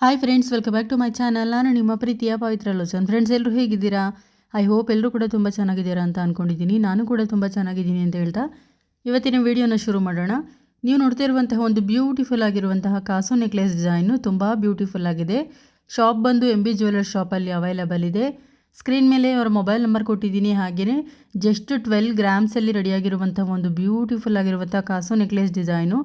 Hi friends welcome back to my channel ನಾನು ನಿಮ್ಮ ಪ್ರೀತಿಯ ಪವಿತ್ರ ಲೋಚನ್. ಫ್ರೆಂಡ್ಸ್ ಎಲ್ಲರೂ ಹೇಗಿದ್ದೀರಾ? ಐ ಹೋಪ್ ಎಲ್ಲರೂ ಕೂಡ ತುಂಬ ಚೆನ್ನಾಗಿದ್ದೀರಾ ಅಂತ ಅಂದ್ಕೊಂಡಿದ್ದೀನಿ ನಾನು ಕೂಡ ತುಂಬ ಚೆನ್ನಾಗಿದ್ದೀನಿ ಅಂತ ಹೇಳ್ತಾ ಇವತ್ತಿನ ವಿಡಿಯೋನ ಶುರು ಮಾಡೋಣ. ನೀವು ನೋಡ್ತಿರುವಂತಹ ಒಂದು ಬ್ಯೂಟಿಫುಲ್ ಆಗಿರುವಂತಹ ಕಾಸು ನೆಕ್ಲೆಸ್ ಡಿಸೈನು ತುಂಬ ಬ್ಯೂಟಿಫುಲ್ ಆಗಿದೆ. ಶಾಪ್ ಬಂದು ಎಂ ಬಿ ಜ್ಯುವೆಲರ್ಸ್ ಶಾಪಲ್ಲಿ ಅವೈಲಬಲ್ ಇದೆ. ಸ್ಕ್ರೀನ್ ಮೇಲೆ ಅವರ ಮೊಬೈಲ್ ನಂಬರ್ ಕೊಟ್ಟಿದ್ದೀನಿ. ಹಾಗೆಯೇ ಜಸ್ಟ್ ಟ್ವೆಲ್ ಗ್ರಾಮ್ಸಲ್ಲಿ ರೆಡಿಯಾಗಿರುವಂಥ ಒಂದು ಬ್ಯೂಟಿಫುಲ್ ಆಗಿರುವಂಥ ಕಾಸು ನೆಕ್ಲೆಸ್ ಡಿಸೈನು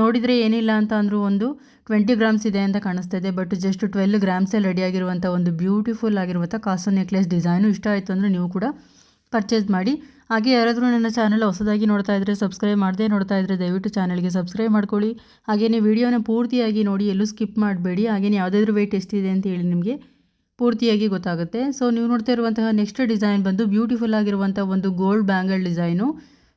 ನೋಡಿದರೆ ಏನಿಲ್ಲ ಅಂತ ಅಂದರೂ ಒಂದು ಟ್ವೆಂಟಿ ಗ್ರಾಮ್ಸ್ ಇದೆ ಅಂತ ಕಾಣಿಸ್ತಾ ಇದೆ. ಬಟ್ ಜಸ್ಟ್ ಟ್ವೆಲ್ ಗ್ರಾಮ್ಸೆಲ್ ರೆಡಿ ಆಗಿರುವಂಥ ಒಂದು ಬ್ಯೂಟಿಫುಲ್ ಆಗಿರುವಂಥ ಕಾಸು ನೆಕ್ಲೆಸ್ ಡಿಸೈನು ಇಷ್ಟ ಆಯಿತು ಅಂದರೆ ನೀವು ಕೂಡ ಪರ್ಚೇಸ್ ಮಾಡಿ. ಹಾಗೆ ಯಾರಾದರೂ ನನ್ನ ಚಾನಲ್ ಹೊಸದಾಗಿ ನೋಡ್ತಾ ಇದ್ದರೆ ಸಬ್ಸ್ಕ್ರೈಬ್ ಮಾಡದೇ ನೋಡ್ತಾ ಇದ್ದರೆ ದಯವಿಟ್ಟು ಚಾನಲ್ಗೆ ಸಬ್ಸ್ಕ್ರೈಬ್ ಮಾಡ್ಕೊಳ್ಳಿ. ಹಾಗೆಯೇ ವಿಡಿಯೋನ ಪೂರ್ತಿಯಾಗಿ ನೋಡಿ, ಎಲ್ಲೂ ಸ್ಕಿಪ್ ಮಾಡಬೇಡಿ. ಹಾಗೆಯೇ ಯಾವುದಾದ್ರೂ ವೆಯ್ಟ್ ಎಷ್ಟಿದೆ ಅಂತ ಹೇಳಿ ನಿಮಗೆ ಪೂರ್ತಿಯಾಗಿ ಗೊತ್ತಾಗುತ್ತೆ. ಸೊ ನೀವು ನೋಡ್ತಾ ಇರುವಂತಹ ನೆಕ್ಸ್ಟ್ ಡಿಸೈನ್ ಬಂದು ಬ್ಯೂಟಿಫುಲ್ ಆಗಿರುವಂಥ ಒಂದು ಗೋಲ್ಡ್ ಬ್ಯಾಂಗಲ್ ಡಿಸೈನು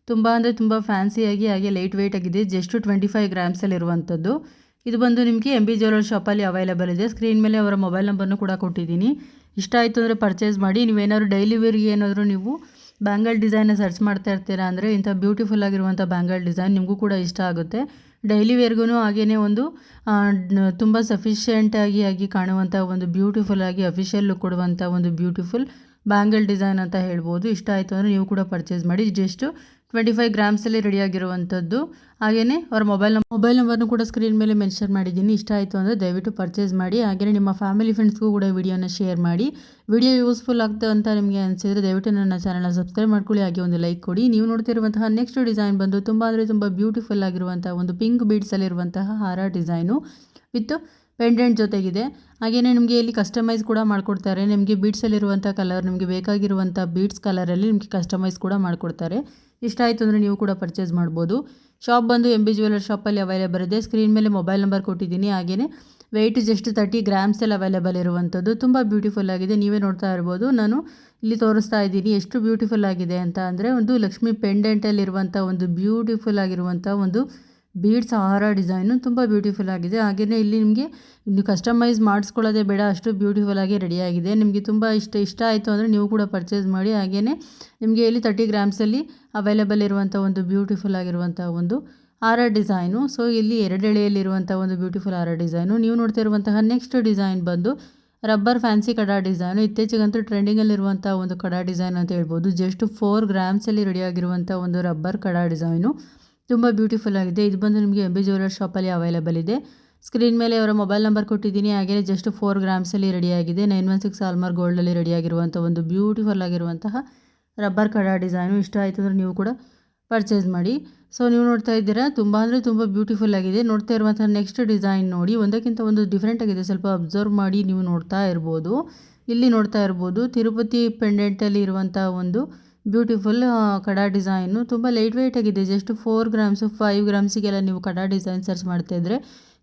ತುಂಬ ಅಂದರೆ ತುಂಬ ಫ್ಯಾನ್ಸಿಯಾಗಿ ಹಾಗೆ ಲೈಟ್ ವೆಯ್ಟ್ ಆಗಿದೆ ಜಸ್ಟ್ ಟ್ವೆಂಟಿ ಫೈವ್ ಗ್ರಾಮ್ಸಲ್ಲಿರುವಂಥದ್ದು ಇದು ಬಂದು ನಿಮಗೆ ಎಂ ಬಿ ಜ್ಯುವೆಲರ್ ಶಾಪಲ್ಲಿ ಅವೈಲೇಬಲ್ ಇದೆ. ಸ್ಕ್ರೀನ್ ಮೇಲೆ ಅವರ ಮೊಬೈಲ್ ನಂಬರ್ನು ಕೂಡ ಕೊಟ್ಟಿದ್ದೀನಿ. ಇಷ್ಟ ಆಯಿತು ಅಂದರೆ ಪರ್ಚೇಸ್ ಮಾಡಿ. ನೀವೇನಾದ್ರು ಡೈಲಿ ವೇರ್ಗೆ ಏನಾದರೂ ನೀವು ಬ್ಯಾಂಗಲ್ ಡಿಸೈನ್ ಸರ್ಚ್ ಮಾಡ್ತಾ ಇರ್ತೀರಾ ಅಂದರೆ ಇಂಥ ಬ್ಯೂಟಿಫುಲ್ ಆಗಿರುವಂಥ ಬ್ಯಾಂಗಲ್ ಡಿಸೈನ್ ನಿಮಗೂ ಕೂಡ ಇಷ್ಟ ಆಗುತ್ತೆ. ಡೈಲಿ ವೇರ್ಗೂ ಹಾಗೆಯೇ ಒಂದು ತುಂಬ ಸಫಿಷಿಯೆಂಟಾಗಿ ಆಗಿ ಕಾಣುವಂಥ ಒಂದು ಬ್ಯೂಟಿಫುಲ್ ಆಗಿ ಅಫಿಷಿಯಲ್ ಕೊಡುವಂಥ ಒಂದು ಬ್ಯೂಟಿಫುಲ್ ಬ್ಯಾಂಗಲ್ ಡಿಸೈನ್ ಅಂತ ಹೇಳ್ಬೋದು. ಇಷ್ಟ ಆಯಿತು ಅಂದರೆ ನೀವು ಕೂಡ ಪರ್ಚೇಸ್ ಮಾಡಿ. ಜಸ್ಟು ಟ್ವೆಂಟಿ ಫೈವ್ ಗ್ರಾಮ್ಸಲ್ಲಿ ರೆಡಿಯಾಗಿರುವಂಥದ್ದು ಹಾಗೆಯೇ ಅವರ ಮೊಬೈಲ್ ನಂಬರ್ ಮೊಬೈಲ್ ನಂಬರ್ನು ಕೂಡ ಸ್ಕ್ರೀನ್ ಮೇಲೆ ಮೆನ್ಷನ್ ಮಾಡಿದ್ದೀನಿ. ಇಷ್ಟ ಆಯಿತು ಅಂದರೆ ದಯವಿಟ್ಟು ಪರ್ಚೇಸ್ ಮಾಡಿ. ಹಾಗೆಯೇ ನಿಮ್ಮ ಫ್ಯಾಮಿಲಿ ಫ್ರೆಂಡ್ಸ್ಗೂ ಕೂಡ ವಿಡಿಯೋನ ಶೇರ್ ಮಾಡಿ. ವಿಡಿಯೋ ಯೂಸ್ಫುಲ್ ಆಗ್ತದೆ ಅಂತ ನಿಮಗೆ ಅನಿಸಿದರೆ ದಯವಿಟ್ಟು ನನ್ನ ಚಾನಲ್ನ ಸಬ್ಸ್ಕ್ರೈಬ್ ಮಾಡ್ಕೊಳ್ಳಿ. ಹಾಗೆ ಒಂದು ಲೈಕ್ ಕೊಡಿ. ನೀವು ನೋಡ್ತಿರುವಂತಹ ನೆಕ್ಸ್ಟ್ ಡಿಸೈನ್ ಬಂದು ತುಂಬ ಅಂದರೆ ತುಂಬ ಬ್ಯೂಟಿಫುಲ್ ಆಗಿರುವಂಥ ಒಂದು ಪಿಂಕ್ ಬೀಡ್ಸಲ್ಲಿರುವಂತಹ ಹಾರ ಡಿಸೈನು ವಿತ್ ಪೆಂಡೆಂಟ್ ಜೊತೆಗಿದೆ. ಹಾಗೆಯೇ ನಿಮಗೆ ಇಲ್ಲಿ ಕಸ್ಟಮೈಸ್ ಕೂಡ ಮಾಡಿಕೊಡ್ತಾರೆ. ನಿಮಗೆ ಬೀಡ್ಸಲ್ಲಿರುವಂಥ ಕಲರ್ ನಿಮಗೆ ಬೇಕಾಗಿರುವಂಥ ಬೀಡ್ಸ್ ಕಲರಲ್ಲಿ ನಿಮಗೆ ಕಸ್ಟಮೈಸ್ ಕೂಡ ಮಾಡಿಕೊಡ್ತಾರೆ. ಇಷ್ಟ ಆಯಿತು ಅಂದರೆ ನೀವು ಕೂಡ ಪರ್ಚೇಸ್ ಮಾಡ್ಬೋದು. ಶಾಪ್ ಬಂದು ಎಂ ಬಿ ಜ್ಯುವೆಲರ್ ಶಾಪಲ್ಲಿ ಅವೈಲೇಬಲ್ ಇದೆ. ಸ್ಕ್ರೀನ್ ಮೇಲೆ ಮೊಬೈಲ್ ನಂಬರ್ ಕೊಟ್ಟಿದ್ದೀನಿ. ಹಾಗೆಯೇ ವೆಯ್ಟ್ ಜಸ್ಟ್ ತರ್ಟಿ ಗ್ರಾಮ್ಸಲ್ಲಿ ಅವೈಲೇಬಲ್ ಇರುವಂಥದ್ದು ತುಂಬ ಬ್ಯೂಟಿಫುಲ್ ಆಗಿದೆ. ನೀವೇ ನೋಡ್ತಾ ಇರ್ಬೋದು. ನಾನು ಇಲ್ಲಿ ತೋರಿಸ್ತಾ ಇದ್ದೀನಿ ಎಷ್ಟು ಬ್ಯೂಟಿಫುಲ್ ಆಗಿದೆ ಅಂತ ಅಂದರೆ ಒಂದು ಲಕ್ಷ್ಮಿ ಪೆಂಡೆಂಟಲ್ಲಿರುವಂಥ ಒಂದು ಬ್ಯೂಟಿಫುಲ್ ಆಗಿರುವಂಥ ಒಂದು ಬೀಡ್ಸ್, ಆಹಾರ, ಡಿಸೈನು ತುಂಬ ಬ್ಯೂಟಿಫುಲ್ ಆಗಿದೆ. ಹಾಗೆಯೇ ಇಲ್ಲಿ ನಿಮಗೆ ನೀವು ಕಸ್ಟಮೈಸ್ ಮಾಡಿಸ್ಕೊಳ್ಳೋದೇ ಬೇಡ, ಅಷ್ಟು ಬ್ಯೂಟಿಫುಲ್ ಆಗಿ ರೆಡಿಯಾಗಿದೆ ನಿಮಗೆ ತುಂಬ ಇಷ್ಟ ಇಷ್ಟ ಆಯಿತು ಅಂದರೆ ನೀವು ಕೂಡ ಪರ್ಚೇಸ್ ಮಾಡಿ. ಹಾಗೆಯೇ ನಿಮಗೆ ಇಲ್ಲಿ ತರ್ಟಿ ಗ್ರಾಮ್ಸಲ್ಲಿ ಅವೈಲೇಬಲ್ ಇರುವಂಥ ಒಂದು ಬ್ಯೂಟಿಫುಲ್ ಆಗಿರುವಂಥ ಒಂದು ಹಾರ ಡಿಸೈನು. ಸೊ ಇಲ್ಲಿ ಎರಡೆಳೆಯಲ್ಲಿರುವಂಥ ಒಂದು ಬ್ಯೂಟಿಫುಲ್ ಹಾರ ಡಿಸೈನು. ನೀವು ನೋಡ್ತಾ ಇರುವಂತಹ ನೆಕ್ಸ್ಟ್ ಡಿಸೈನ್ ಬಂದು ರಬ್ಬರ್ ಫ್ಯಾನ್ಸಿ ಕಡಾ ಡಿಸೈನು. ಇತ್ತೀಚೆಗಂತೂ ಟ್ರೆಂಡಿಂಗಲ್ಲಿರುವಂಥ ಒಂದು ಕಡಾ ಡಿಸೈನ್ ಅಂತ ಹೇಳ್ಬೋದು. ಜಸ್ಟ್ ಫೋರ್ ಗ್ರಾಮ್ಸಲ್ಲಿ ರೆಡಿಯಾಗಿರುವಂಥ ಒಂದು ರಬ್ಬರ್ ಕಡಾ ಡಿಸೈನು. ತುಂಬ ಬ್ಯೂಟಿಫುಲ್ ಆಗಿದೆ. ಇದು ಬಂದು ನಿಮಗೆ ಎಂ ಬಿ ಜ್ಯುವೆಲರ್ ಶಾಪಲ್ಲಿ ಅವೈಲೇಬಲ್ ಇದೆ. ಸ್ಕ್ರೀನ್ ಮೇಲೆ ಅವರ ಮೊಬೈಲ್ ನಂಬರ್ ಕೊಟ್ಟಿದ್ದೀನಿ. ಹಾಗೆಯೇ ಜಸ್ಟ್ ಫೋರ್ ಗ್ರಾಮ್ಸಲ್ಲಿ ರೆಡಿಯಾಗಿದೆ ನೈನ್ ಒನ್ ಸಿಕ್ಸ್ ಆಲ್ಮಾರ್ ಗೋಲ್ಡಲ್ಲಿ ರೆಡಿಯಾಗಿರುವಂಥ ಒಂದು ಬ್ಯೂಟಿಫುಲ್ ಆಗಿರುವಂತಹ ರಬ್ಬರ್ ಕಡಾ ಡಿಸೈನು ಇಷ್ಟ ಆಯಿತು ಅಂದರೆ ನೀವು ಕೂಡ ಪರ್ಚೇಸ್ ಮಾಡಿ. ಸೊ ನೀವು ನೋಡ್ತಾ ಇದ್ದೀರಾ, ತುಂಬ ಅಂದರೆ ತುಂಬ ಬ್ಯೂಟಿಫುಲ್ ಆಗಿದೆ. ನೋಡ್ತಾ ಇರುವಂಥ ನೆಕ್ಸ್ಟ್ ಡಿಸೈನ್ ನೋಡಿ. ಒಂದಕ್ಕಿಂತ ಒಂದು ಡಿಫ್ರೆಂಟ್ ಆಗಿದೆ. ಸ್ವಲ್ಪ ಅಬ್ಸರ್ವ್ ಮಾಡಿ ನೀವು ನೋಡ್ತಾ ಇರ್ಬೋದು. ಇಲ್ಲಿ ನೋಡ್ತಾ ಇರ್ಬೋದು, ತಿರುಪತಿ ಪೆಂಡೆಂಟಲ್ಲಿ ಇರುವಂಥ ಒಂದು ಬ್ಯೂಟಿಫುಲ್ ಕಡಾ ಡಿಸೈನು. ತುಂಬ ಲೈಟ್ ವೆಯ್ಟ್ ಆಗಿದೆ. ಜಸ್ಟ್ ಫೋರ್ ಗ್ರಾಮ್ಸು, ಫೈವ್ ಗ್ರಾಮ್ಸಿಗೆಲ್ಲ ನೀವು ಕಡ ಡಿಸೈನ್ ಸರ್ಚ್ ಮಾಡ್ತಾಯಿದ್ರೆ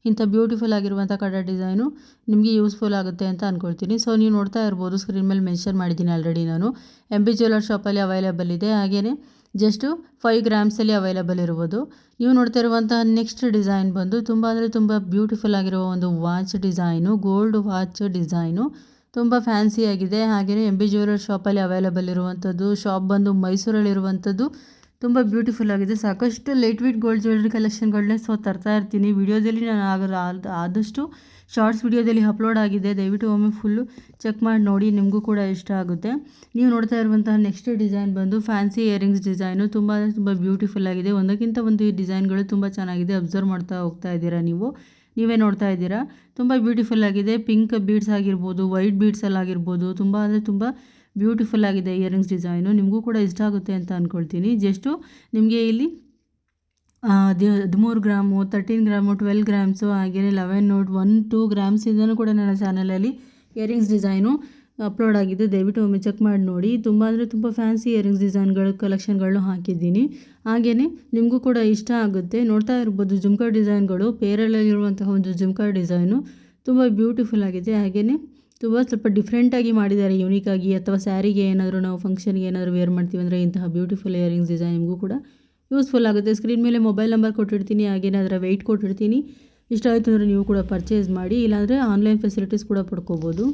ಇಂಥ ಬ್ಯೂಟಿಫುಲ್ ಆಗಿರುವಂಥ ಕಡ ಡಿಸೈನು ನಿಮಗೆ ಯೂಸ್ಫುಲ್ ಆಗುತ್ತೆ ಅಂತ ಅಂದ್ಕೊಳ್ತೀನಿ ಸೊ, ನೀವು ನೋಡ್ತಾ ಇರ್ಬೋದು, ಸ್ಕ್ರೀನ್ ಮೇಲೆ ಮೆನ್ಷನ್ ಮಾಡಿದ್ದೀನಿ ಆಲ್ರೆಡಿ ನಾನು. ಎಂ ಬಿ ಜ್ಯುವೆಲರ್ ಶಾಪಲ್ಲಿ ಅವೈಲೇಬಲ್ ಇದೆ. ಹಾಗೆಯೇ ಜಸ್ಟು ಫೈವ್ ಗ್ರಾಮ್ಸಲ್ಲಿ ಅವೈಲೇಬಲ್ ಇರ್ಬೋದು. ನೀವು ನೋಡ್ತಾ ಇರುವಂಥ ನೆಕ್ಸ್ಟ್ ಡಿಸೈನ್ ಬಂದು ತುಂಬ ಅಂದರೆ ತುಂಬ ಬ್ಯೂಟಿಫುಲ್ ಆಗಿರುವ ಒಂದು watch design, gold watch design. ತುಂಬ ಫ್ಯಾನ್ಸಿಯಾಗಿದೆ ಹಾಗೆಯೇ ಎಂ ಬಿ ಜ್ಯುವೆಲರ್ ಶಾಪಲ್ಲಿ ಅವೈಲಬಲ್ ಇರುವಂಥದ್ದು ಶಾಪ್ ಬಂದು ಮೈಸೂರಲ್ಲಿರುವಂಥದ್ದು ತುಂಬ ಬ್ಯೂಟಿಫುಲ್ ಆಗಿದೆ. ಸಾಕಷ್ಟು ಲೈಟ್ ವೀಟ್ ಗೋಲ್ಡ್ ಜ್ಯುವೆಲ್ರಿ ಕಲೆಕ್ಷನ್ಗಳನ್ನೇ ಸೊ ತರ್ತಾ ಇರ್ತೀನಿ. ವಿಡಿಯೋದಲ್ಲಿ ನಾನು ಆಗ ಆದಷ್ಟು ಶಾರ್ಟ್ಸ್ ವಿಡಿಯೋದಲ್ಲಿ ಅಪ್ಲೋಡ್ ಆಗಿದೆ. ದಯವಿಟ್ಟು ಒಮ್ಮೆ ಫುಲ್ಲು ಚೆಕ್ ಮಾಡಿ ನೋಡಿ, ನಿಮಗೂ ಕೂಡ ಇಷ್ಟ ಆಗುತ್ತೆ. ನೀವು ನೋಡ್ತಾ ಇರುವಂತಹ ನೆಕ್ಸ್ಟ್ ಡಿಸೈನ್ ಬಂದು ಫ್ಯಾನ್ಸಿ ಇಯರಿಂಗ್ಸ್ ಡಿಸೈನು ತುಂಬ ತುಂಬ ಬ್ಯೂಟಿಫುಲ್ ಆಗಿದೆ. ಒಂದಕ್ಕಿಂತ ಒಂದು ಈ ಡಿಸೈನ್ಗಳು ತುಂಬ ಚೆನ್ನಾಗಿದೆ. ಅಬ್ಸರ್ವ್ ಮಾಡ್ತಾ ಹೋಗ್ತಾ ಇದ್ದೀರಾ ನೀವು? ನೀವೇ ನೋಡ್ತಾ ಇದ್ದೀರಾ? ತುಂಬ ಬ್ಯೂಟಿಫುಲ್ ಆಗಿದೆ. ಪಿಂಕ್ ಬೀಡ್ಸ್ ಆಗಿರ್ಬೋದು ವೈಟ್ ಬೀಡ್ಸಲ್ಲಿ ಆಗಿರ್ಬೋದು. ತುಂಬ ಅಂದರೆ ತುಂಬ ಬ್ಯೂಟಿಫುಲ್ ಆಗಿದೆ ಇಯರಿಂಗ್ಸ್ ಡಿಸೈನು ನಿಮಗೂ ಕೂಡ ಇಷ್ಟ ಆಗುತ್ತೆ ಅಂತ ಅಂದ್ಕೊಳ್ತೀನಿ ಜಸ್ಟು ನಿಮಗೆ ಇಲ್ಲಿ ಹದಿಮೂರು gram thirteen gram twelve grams ಹಾಗೆಯೇ ಲೆವೆನ್ ನೋಟ್ ಒನ್ ಟೂ ಗ್ರಾಮ್ಸಿಂದನೂ ಕೂಡ ನನ್ನ ಚಾನಲಲ್ಲಿ ಇಯರಿಂಗ್ಸ್ ಡಿಸೈನು ಅಪ್ಲೋಡ್ ಆಗಿದೆ, ದಯವಿಟ್ಟು ಒಮ್ಮೆ ಚೆಕ್ ಮಾಡಿ ನೋಡಿ. ತುಂಬ ಅಂದರೆ ತುಂಬ ಫ್ಯಾನ್ಸಿ ಇಯರಿಂಗ್ಸ್ ಡಿಸೈನ್ಗಳು ಕಲೆಕ್ಷನ್ಗಳನ್ನು ಹಾಕಿದ್ದೀನಿ. ಹಾಗೆಯೇ ನಿಮಗೂ ಕೂಡ ಇಷ್ಟ ಆಗುತ್ತೆ. ನೋಡ್ತಾ ಇರ್ಬೋದು ಜುಮ್ಕಾ ಡಿಸೈನ್ಗಳು ಪೇರಲಲ್ಲಿರುವಂತಹ ಒಂದು ಜುಮ್ಕಾ ಡಿಸೈನು ತುಂಬ ಬ್ಯೂಟಿಫುಲ್ ಆಗಿದೆ. ಹಾಗೆಯೇ ತುಂಬ ಸ್ವಲ್ಪ ಡಿಫ್ರೆಂಟಾಗಿ ಮಾಡಿದ್ದಾರೆ ಆಗಿ. ಅಥವಾ ಸ್ಯಾರಿಗೆ ಏನಾದರೂ ನಾವು ಫಂಕ್ಷನ್ಗೆ ಏನಾದರೂ ವೇರ್ ಮಾಡ್ತೀವಿ ಅಂದರೆ ಇಂತಹ ಬ್ಯೂಟಿಫುಲ್ ಇಯರಿಂಗ್ಸ್ ಡಿಸೈನ್ ನಿಮಗೂ ಕೂಡ ಯೂಸ್ಫುಲ್ ಆಗುತ್ತೆ. ಸ್ಕ್ರೀನ್ ಮೇಲೆ ಮೊಬೈಲ್ ನಂಬರ್ ಕೊಟ್ಟಿರ್ತೀನಿ ಹಾಗೆಯೇ ಅದರ ವೆಯ್ಟ್ ಕೊಟ್ಟಿರ್ತೀನಿ ಇಷ್ಟ ಆಯಿತು ಅಂದರೆ ನೀವು ಕೂಡ ಪರ್ಚೇಸ್ ಮಾಡಿ. ಇಲ್ಲಾಂದರೆ ಆನ್ಲೈನ್ ಫೆಸಿಲಿಟೀಸ್ ಕೂಡ ಪಡ್ಕೋಬೋದು.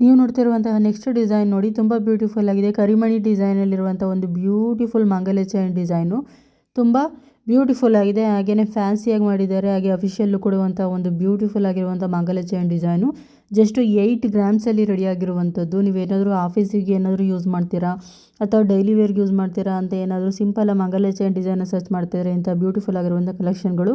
ನೀವು ನೋಡ್ತಿರುವಂತಹ ನೆಕ್ಸ್ಟ್ ಡಿಸೈನ್ ನೋಡಿ, ತುಂಬ ಬ್ಯೂಟಿಫುಲ್ ಆಗಿದೆ. ಕರಿಮಣಿ ಡಿಸೈನಲ್ಲಿರುವಂಥ ಒಂದು ಬ್ಯೂಟಿಫುಲ್ ಮಂಗಲ ಚೈನ್ ಡಿಸೈನು ತುಂಬ ಬ್ಯೂಟಿಫುಲ್ ಆಗಿದೆ. ಹಾಗೆಯೇ ಫ್ಯಾನ್ಸಿಯಾಗಿ ಮಾಡಿದ್ದಾರೆ. ಹಾಗೆ ಅಫಿಷಿಯಲ್ಲು ಕೊಡುವಂಥ ಒಂದು ಬ್ಯೂಟಿಫುಲ್ ಆಗಿರುವಂಥ ಮಂಗಲ ಚೈನ್ ಡಿಸೈನು ಜಸ್ಟ್ ಏಯ್ಟ್ ಗ್ರಾಮ್ಸಲ್ಲಿ ರೆಡಿ ಆಗಿರುವಂಥದ್ದು. ನೀವೇನಾದರೂ ಆಫೀಸಿಗೆ ಏನಾದರೂ ಯೂಸ್ ಮಾಡ್ತೀರಾ? ಅಥವಾ ಡೈಲಿ ವೇರ್ಗೆ ಯೂಸ್ ಮಾಡ್ತೀರಾ ಅಂತ ಏನಾದರೂ ಸಿಂಪಲ್ ಮಂಗಲ ಚೈನ್ ಡಿಸೈನ ಸರ್ಚ್ ಮಾಡ್ತಿದ್ರೆ ಇಂಥ ಬ್ಯೂಟಿಫುಲ್ ಆಗಿರುವಂಥ ಕಲೆಕ್ಷನ್ಗಳು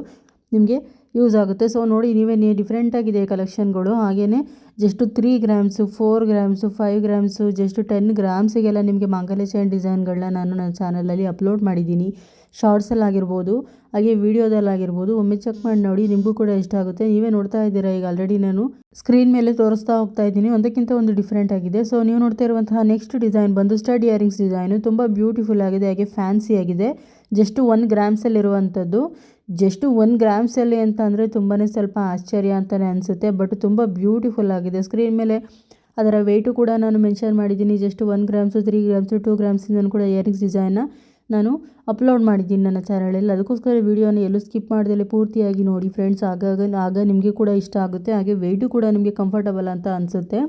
ನಿಮಗೆ ಯೂಸ್ ಆಗುತ್ತೆ. ಸೊ ನೋಡಿ, ನೀವೇ ಡಿಫ್ರೆಂಟಾಗಿದೆ ಕಲೆಕ್ಷನ್ಗಳು ಹಾಗೆಯೇ just three grams four grams five grams just ten ಗ್ರಾಮ್ಸಿಗೆಲ್ಲ ನಿಮಗೆ ಮಾಂಗಲ್ಯ ಚೈನ್ ಡಿಸೈನ್ಗಳನ್ನ ನಾನು ನನ್ನ ಚಾನಲಲ್ಲಿ ಅಪ್ಲೋಡ್ ಮಾಡಿದ್ದೀನಿ. ಶಾರ್ಟ್ಸಲ್ಲಾಗಿರ್ಬೋದು ಹಾಗೆ ವೀಡಿಯೋದಲ್ಲಾಗಿರ್ಬೋದು ಒಮ್ಮೆ ಚೆಕ್ ಮಾಡಿ ನೋಡಿ, ನಿಮಗೂ ಕೂಡ ಇಷ್ಟ ಆಗುತ್ತೆ. ನೀವೇ ನೋಡ್ತಾ ಇದ್ದೀರಾ, ಈಗ ಆಲ್ರೆಡಿ ನಾನು ಸ್ಕ್ರೀನ್ ಮೇಲೆ ತೋರಿಸ್ತಾ ಹೋಗ್ತಾ ಇದ್ದೀನಿ. ಒಂದಕ್ಕಿಂತ ಒಂದು ಡಿಫ್ರೆಂಟ್ ಆಗಿದೆ. ಸೊ ನೀವು ನೋಡ್ತಾ ಇರುವಂತಹ ನೆಕ್ಸ್ಟ್ ಡಿಸೈನ್ ಬಂದು ಸ್ಟಡ್ ಇಯರಿಂಗ್ಸ್ ಡಿಸೈನು ತುಂಬ ಬ್ಯೂಟಿಫುಲ್ ಆಗಿದೆ, ಹಾಗೆ ಫ್ಯಾನ್ಸಿ ಆಗಿದೆ. ಜಸ್ಟ್ ಒನ್ ಗ್ರಾಮ್ಸಲ್ಲಿರುವಂಥದ್ದು ಜಸ್ಟ್ ಒನ್ ಗ್ರಾಮ್ಸಲ್ಲಿ ಅಂತ ಅಂದರೆ ತುಂಬಾ ಸ್ವಲ್ಪ ಆಶ್ಚರ್ಯ ಅಂತಲೇ ಅನಿಸುತ್ತೆ, ಬಟ್ ತುಂಬ ಬ್ಯೂಟಿಫುಲ್ ಆಗಿದೆ. ಸ್ಕ್ರೀನ್ ಮೇಲೆ ಅದರ ವೆಯ್ಟು ಕೂಡ ನಾನು ಮೆನ್ಷನ್ ಮಾಡಿದ್ದೀನಿ. Just one grams three grams two ನಾನು ಕೂಡ ಇಯರಿಂಗ್ಸ್ ಡಿಸೈನ್ನ ನಾನು ಅಪ್ಲೋಡ್ ಮಾಡಿದ್ದೀನಿ ನನ್ನ ಚಾನಲಲ್ಲಿ ಅದಕ್ಕೋಸ್ಕರ ವೀಡಿಯೋನ ಎಲ್ಲೂ ಸ್ಕಿಪ್ ಮಾಡ್ದಲೆ ಪೂರ್ತಿಯಾಗಿ ನೋಡಿ ಫ್ರೆಂಡ್ಸ್ ಆಗಾಗ, ಆಗ ನಿಮಗೆ ಕೂಡ ಇಷ್ಟ ಆಗುತ್ತೆ. ಹಾಗೆ ವೆಯ್ಟು ಕೂಡ ನಿಮಗೆ ಕಂಫರ್ಟಬಲ್ ಅಂತ ಅನಿಸುತ್ತೆ.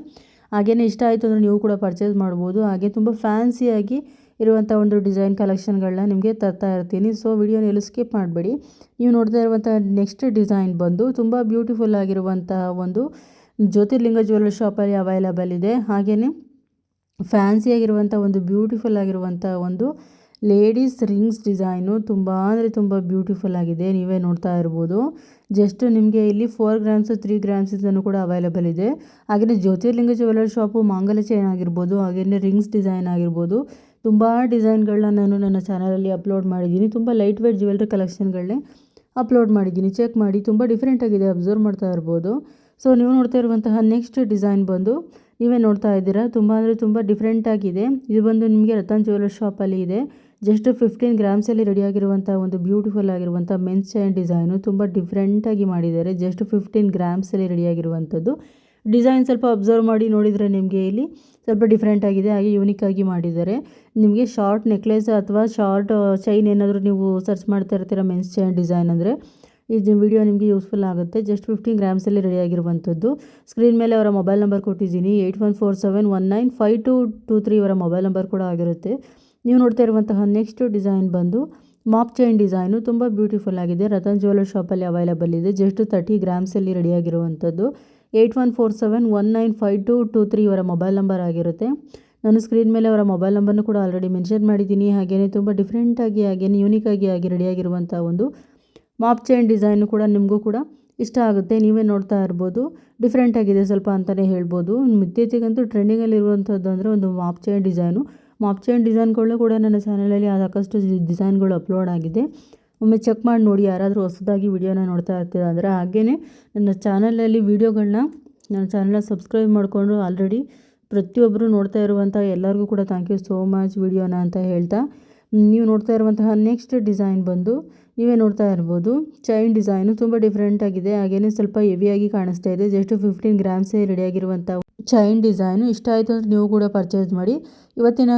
ಹಾಗೆಯೇ ಇಷ್ಟ ಆಯಿತು ಅಂದರೆ ನೀವು ಕೂಡ ಪರ್ಚೇಸ್ ಮಾಡ್ಬೋದು. ಹಾಗೆ ತುಂಬ ಫ್ಯಾನ್ಸಿಯಾಗಿ ಇರುವಂಥ ಒಂದು ಡಿಸೈನ್ ಕಲೆಕ್ಷನ್ಗಳನ್ನ ನಿಮಗೆ ತರ್ತಾ ಇರ್ತೀನಿ. ಸೊ ವಿಡಿಯೋನ ಎಲ್ಲೂ ಸ್ಕಿಪ್ ಮಾಡಬೇಡಿ. ನೀವು ನೋಡ್ತಾ ಇರುವಂಥ ನೆಕ್ಸ್ಟ್ ಡಿಸೈನ್ ಬಂದು ತುಂಬ ಬ್ಯೂಟಿಫುಲ್ ಆಗಿರುವಂತಹ ಒಂದು ಜ್ಯೋತಿರ್ಲಿಂಗ ಜ್ಯುವೆಲ್ಲರಿ ಶಾಪಲ್ಲಿ ಅವೈಲಬಲ್ ಇದೆ. ಹಾಗೆಯೇ ಫ್ಯಾನ್ಸಿಯಾಗಿರುವಂಥ ಒಂದು ಬ್ಯೂಟಿಫುಲ್ ಆಗಿರುವಂಥ ಒಂದು ಲೇಡೀಸ್ ರಿಂಗ್ಸ್ ಡಿಸೈನು ತುಂಬ ಅಂದರೆ ತುಂಬ ಬ್ಯೂಟಿಫುಲ್ ಆಗಿದೆ. ನೀವೇ ನೋಡ್ತಾ ಇರ್ಬೋದು. ಜಸ್ಟ್ ನಿಮಗೆ ಇಲ್ಲಿ ಫೋರ್ ಗ್ರಾಮ್ಸು ತ್ರೀ ಗ್ರಾಮ್ಸಿಂದನೂ ಕೂಡ ಅವೈಲಬಲ್ ಇದೆ. ಹಾಗೆಯೇ ಜ್ಯೋತಿರ್ಲಿಂಗ ಜ್ಯುವೆಲ್ಲರಿ ಶಾಪು ಮಾಂಗಲ್ಯ ಚೈನ್ ಆಗಿರ್ಬೋದು ಹಾಗೆಯೇ ರಿಂಗ್ಸ್ ಡಿಸೈನ್ ಆಗಿರ್ಬೋದು. ತುಂಬ ಡಿಸೈನ್ಗಳನ್ನ ನಾನು ನನ್ನ ಚಾನಲಲ್ಲಿ ಅಪ್ಲೋಡ್ ಮಾಡಿದ್ದೀನಿ. ತುಂಬ ಲೈಟ್ ವೇಟ್ ಜ್ಯುವೆಲ್ರಿ ಕಲೆಕ್ಷನ್ಗಳನ್ನೇ ಅಪ್ಲೋಡ್ ಮಾಡಿದ್ದೀನಿ. ಚೆಕ್ ಮಾಡಿ, ತುಂಬ ಡಿಫ್ರೆಂಟಾಗಿದೆ ಅಬ್ಸರ್ವ್ ಮಾಡ್ತಾ ಇರ್ಬೋದು. ಸೊ, ನೀವು ನೋಡ್ತಾ ಇರುವಂತಹ ನೆಕ್ಸ್ಟ್ ಡಿಸೈನ್ ಬಂದು ನೀವೇ ನೋಡ್ತಾ ಇದ್ದೀರಾ. ತುಂಬ ಅಂದರೆ ತುಂಬ ಡಿಫ್ರೆಂಟಾಗಿದೆ ಇದು ಬಂದು ನಿಮಗೆ ರತನ್ ಜ್ಯುವೆಲ್ಲರ್ ಶಾಪಲ್ಲಿ ಇದೆ. ಜಸ್ಟ್ ಫಿಫ್ಟೀನ್ ಗ್ರಾಮ್ಸಲ್ಲಿ ರೆಡಿಯಾಗಿರುವಂಥ ಒಂದು ಬ್ಯೂಟಿಫುಲ್ ಆಗಿರುವಂಥ ಮೆನ್ಸ್ ಚೈನ್ ಡಿಸೈನು ತುಂಬ ಡಿಫ್ರೆಂಟಾಗಿ ಮಾಡಿದ್ದಾರೆ. ಜಸ್ಟ್ ಫಿಫ್ಟೀನ್ ಗ್ರಾಮ್ಸಲ್ಲಿ ರೆಡಿಯಾಗಿರುವಂಥದ್ದು ಡಿಸೈನ್ ಸ್ವಲ್ಪ ಅಬ್ಸರ್ವ್ ಮಾಡಿ ನೋಡಿದರೆ ನಿಮಗೆ ಇಲ್ಲಿ ಸ್ವಲ್ಪ ಡಿಫ್ರೆಂಟ್ ಆಗಿದೆ, ಹಾಗೆ ಯೂನಿಕ್ ಆಗಿ ಮಾಡಿದ್ದಾರೆ. ನಿಮಗೆ ಶಾರ್ಟ್ ನೆಕ್ಲೆಸ್ ಅಥವಾ ಶಾರ್ಟ್ ಚೈನ್ ಏನಾದರೂ ನೀವು ಸರ್ಚ್ ಮಾಡ್ತಾ ಇರ್ತೀರ ಮೆನ್ಸ್ ಚೈನ್ ಡಿಸೈನ್ ಅಂದರೆ, ಈ ವಿಡಿಯೋ ನಿಮಗೆ ಯೂಸ್ಫುಲ್ ಆಗುತ್ತೆ. ಜಸ್ಟ್ ಫಿಫ್ಟೀನ್ ಗ್ರಾಮ್ಸಲ್ಲಿ ರೆಡಿ ಆಗಿರುವಂಥದ್ದು. ಸ್ಕ್ರೀನ್ ಮೇಲೆ ಅವರ ಮೊಬೈಲ್ ನಂಬರ್ ಕೊಟ್ಟಿದ್ದೀನಿ. Eight one four seven one nine five two two three ಅವರ ಮೊಬೈಲ್ ನಂಬರ್ ಕೂಡ ಆಗಿರುತ್ತೆ. ನೀವು ನೋಡ್ತಾ ಇರುವಂತಹ ನೆಕ್ಸ್ಟ್ ಡಿಸೈನ್ ಬಂದು ಮಾಪ್ ಚೈನ್ ಡಿಸೈನು ತುಂಬ ಬ್ಯೂಟಿಫುಲ್ ಆಗಿದೆ. ರತನ್ ಜ್ಯುವೆಲ್ಲರ್ ಶಾಪಲ್ಲಿ ಅವೈಲಬಲ್ ಇದೆ. ಜಸ್ಟ್ ತರ್ಟಿ ಗ್ರಾಮ್ಸಲ್ಲಿ ರೆಡಿಯಾಗಿರುವಂಥದ್ದು eight one four seven one nine five two two three ಇವರ ಮೊಬೈಲ್ ನಂಬರ್ ಆಗಿರುತ್ತೆ. ನಾನು ಸ್ಕ್ರೀನ್ ಮೇಲೆ ಅವರ ಮೊಬೈಲ್ ನಂಬರ್ನು ಕೂಡ ಆಲ್ರೆಡಿ ಮೆನ್ಷನ್ ಮಾಡಿದ್ದೀನಿ. ಹಾಗೆಯೇ ತುಂಬ ಡಿಫ್ರೆಂಟಾಗಿ ಹಾಗೆಯೇ ಯೂನಿಕಾಗಿ ಆಗಿ ರೆಡಿಯಾಗಿರುವಂಥ ಒಂದು ಮಾಪ್ ಚೈನ್ ಡಿಸೈನು ಕೂಡ ನಿಮಗೂ ಕೂಡ ಇಷ್ಟ ಆಗುತ್ತೆ. ನೀವೇ ನೋಡ್ತಾ ಇರ್ಬೋದು. ಡಿಫ್ರೆಂಟ್ ಆಗಿದೆ ಸ್ವಲ್ಪ ಅಂತಲೇ ಹೇಳ್ಬೋದು. ಇತ್ತೀಚೆಗಂತೂ ಟ್ರೆಂಡಿಂಗಲ್ಲಿರುವಂಥದ್ದು ಅಂದರೆ ಒಂದು mop chain design mop chain ಡಿಸೈನ್ಗಳು ಕೂಡ ನನ್ನ ಚಾನಲಲ್ಲಿ ಸಾಕಷ್ಟು ಡಿಸೈನ್ಗಳು ಅಪ್ಲೋಡ್ ಆಗಿದೆ. ಒಮ್ಮೆ ಚೆಕ್ ಮಾಡಿ ನೋಡಿ, ಯಾರಾದರೂ ಹೊಸದಾಗಿ ವಿಡಿಯೋನ ನೋಡ್ತಾ ಇರ್ತೀರ ಅಂದರೆ ಹಾಗೆಯೇ ನನ್ನ ಚಾನಲಲ್ಲಿ ವೀಡಿಯೋಗಳನ್ನ ನನ್ನ ಚಾನಲ್ನ ಸಬ್ಸ್ಕ್ರೈಬ್ ಮಾಡಿಕೊಂಡು ಆಲ್ರೆಡಿ ಪ್ರತಿಯೊಬ್ಬರು ನೋಡ್ತಾ ಇರುವಂಥ ಎಲ್ಲರಿಗೂ ಕೂಡ ಥ್ಯಾಂಕ್ ಯು ಸೋ ಮಚ್ ವಿಡಿಯೋನ ಅಂತ ಹೇಳ್ತಾ, ನೀವು ನೋಡ್ತಾ ಇರುವಂತಹ ನೆಕ್ಸ್ಟ್ ಡಿಸೈನ್ ಬಂದು ನೀವೇ ನೋಡ್ತಾ ಇರ್ಬೋದು. ಚೈನ್ ಡಿಸೈನು ತುಂಬ ಡಿಫ್ರೆಂಟಾಗಿದೆ ಹಾಗೆಯೇ ಸ್ವಲ್ಪ ಹೆವಿಯಾಗಿ ಕಾಣಿಸ್ತಾ ಇದೆ ಜಸ್ಟ್ ಫಿಫ್ಟೀನ್ ಗ್ರಾಮ್ಸೇ ರೆಡಿಯಾಗಿರುವಂಥ ಚೈನ್ ಡಿಸೈನು ಇಷ್ಟ ಆಯಿತು ಅಂದರೆ ನೀವು ಕೂಡ ಪರ್ಚೇಸ್ ಮಾಡಿ. ಇವತ್ತಿನ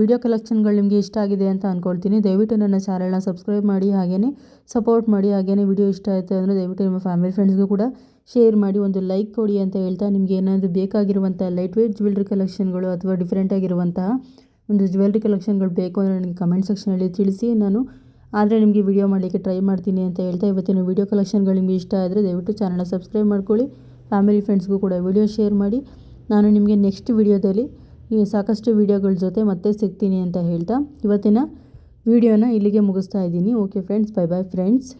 ವಿಡಿಯೋ ಕಲೆಕ್ಷನ್ಗಳು ನಿಮಗೆ ಇಷ್ಟ ಆಗಿದೆ ಅಂತ ಅಂದ್ಕೊಳ್ತೀನಿ ದಯವಿಟ್ಟು ನನ್ನ ಚಾನಲ್ನ ಸಬ್ಸ್ಕ್ರೈಬ್ ಮಾಡಿ ಹಾಗೆಯೇ ಸಪೋರ್ಟ್ ಮಾಡಿ ಹಾಗೆಯೇ ವಿಡಿಯೋ ಇಷ್ಟ ಆಯಿತು ಅಂದರೆ ದಯವಿಟ್ಟು ನಿಮ್ಮ ಫ್ಯಾಮಿಲಿ ಫ್ರೆಂಡ್ಸ್ಗೂ ಕೂಡ ಶೇರ್ ಮಾಡಿ, ಒಂದು ಲೈಕ್ ಕೊಡಿ ಅಂತ ಹೇಳ್ತಾ ನಿಮಗೆ ಏನಾದರೂ ಬೇಕಾಗಿರುವಂಥ ಲೈಟ್ ವೇಟ್ ಜ್ಯುವೆಲ್ರಿ ಕಲೆಕ್ಷನ್ಗಳು ಅಥವಾ ಡಿಫ್ರೆಂಟ್ ಆಗಿರುವಂತಹ ಒಂದು ಜ್ಯುವೆಲ್ರಿ ಕಲೆಕ್ಷನ್ಗಳು ಬೇಕು ಅಂದರೆ ನನಗೆ ಕಮೆಂಟ್ ಸೆಕ್ಷನಲ್ಲಿ ತಿಳಿಸಿ. ನಾನು ಆದರೆ ನಿಮಗೆ ವಿಡಿಯೋ ಮಾಡಲಿಕ್ಕೆ ಟ್ರೈ ಮಾಡ್ತೀನಿ ಅಂತ ಹೇಳ್ತಾ ಇವತ್ತಿನ ವಿಡಿಯೋ ಕಲೆಕ್ಷನ್ಗಳು ನಿಮಗೆ ಇಷ್ಟ ಆದರೆ ದಯವಿಟ್ಟು ಚಾನಲ್ನ ಸಬ್ಸ್ಕ್ರೈಬ್ ಮಾಡ್ಕೊಳ್ಳಿ. ಫ್ಯಾಮಿಲಿ ಫ್ರೆಂಡ್ಸ್ಗೂ ಕೂಡ ವಿಡಿಯೋ ಶೇರ್ ಮಾಡಿ. ನಾನು ನಿಮಗೆ ನೆಕ್ಸ್ಟ್ ವಿಡಿಯೋದಲ್ಲಿ ಸಾಕಷ್ಟು ವಿಡಿಯೋಗಳ ಜೊತೆ ಮತ್ತೆ ಸಿಗ್ತೀನಿ ಅಂತ ಹೇಳ್ತಾ, ಇವತ್ತಿನ ವಿಡಿಯೋನ ಇಲ್ಲಿಗೆ ಮುಗಿಸ್ತಾ ಇದ್ದೀನಿ. Okay friends bye bye friends